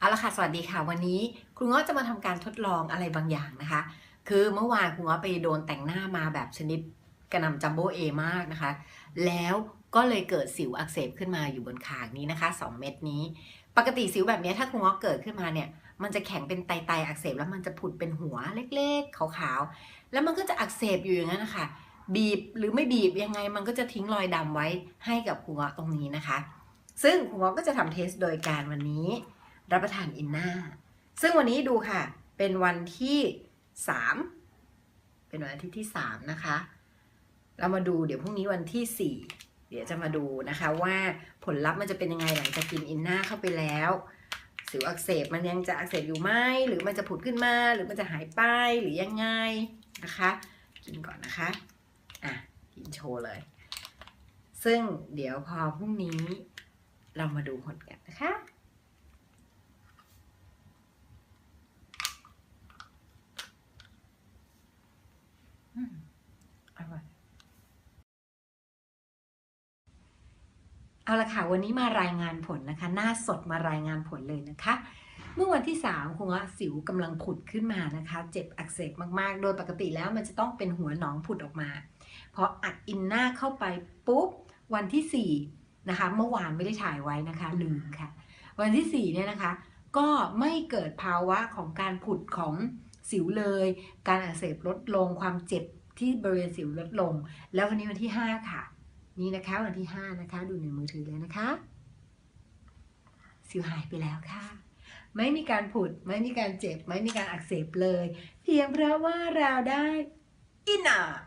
เอาละค่ะสวัสดีค่ะวันนี้ครูง้อจะมาทำการทดลองอะไรบางอย่างนะคะ คือเมื่อวานครูง้อไปโดนแต่งหน้ามาแบบชนิดกระนำจัมโบ้เอมากนะคะ แล้วก็เลยเกิดสิวอักเสบขึ้นมาอยู่บนคางนี้นะคะ 2 เม็ดนี้ ปกติสิวแบบนี้ถ้าครูง้อเกิดขึ้นมาเนี่ย มันจะแข็งเป็นไตๆอักเสบแล้วมันจะผุดเป็นหัวเล็กๆ ขาวๆ แล้วมันก็จะอักเสบอยู่อย่างนั้นนะคะบีบหรือไม่บีบยังไงมันก็จะทิ้งรอยดำไว้ให้กับครูง้อตรงนี้นะคะ ซึ่งครูง้อก็จะทำเทสโดยการวันนี้ รับประทานอินนาซึ่งวันนี้ดูค่ะ เป็นวันที่ 3 เป็นวันอาทิตย์ที่ 3 นะคะ เรามาดูเดี๋ยวพรุ่งนี้วันที่ 4 เดี๋ยวจะมาดูนะคะว่าผลลัพธ์มันจะเป็นยังไงหลังจากกินอินนาเข้าไปแล้วสิวอักเสบมันยังจะอักเสบอยู่ไหมหรือมันจะผุดขึ้นมา หรือมันจะหายไปหรือยังไงนะคะ กินก่อนนะคะอะกินโชว์เลย ซึ่งเดี๋ยวพอพรุ่งนี้เรามาดูผลกันนะคะ อร่อย เอาละค่ะ วันนี้มารายงานผลนะคะ หน้าสดมารายงานผลเลยนะคะ เมื่อวันที่3คุณว่าสิวกำลังผุดขึ้นมานะคะ เจ็บอักเสบมากๆ โดยปกติแล้วมันจะต้องเป็นหัวหนองผุดออกมาพออัดอินหน้าเข้าไปปุ๊บ วันที่4นะคะ เมื่อวานไม่ได้ถ่ายไว้นะคะ ลืมค่ะ วันที่4เนี่ยนะคะ ก็ไม่เกิดภาวะของการผุดของ สิวเลย การอักเสบลดลง ความเจ็บที่บริเวณสิวลดลง แล้ววันนี้วันที่ 5 ค่ะ นี่นะคะวันที่ 5 นะคะ ดูในมือถือเลยนะคะ สิวหายไปแล้วค่ะ ไม่มีการผุด ไม่มีการเจ็บ ไม่มีการอักเสบเลย เพียงเพราะว่าเราได้อินเนอร์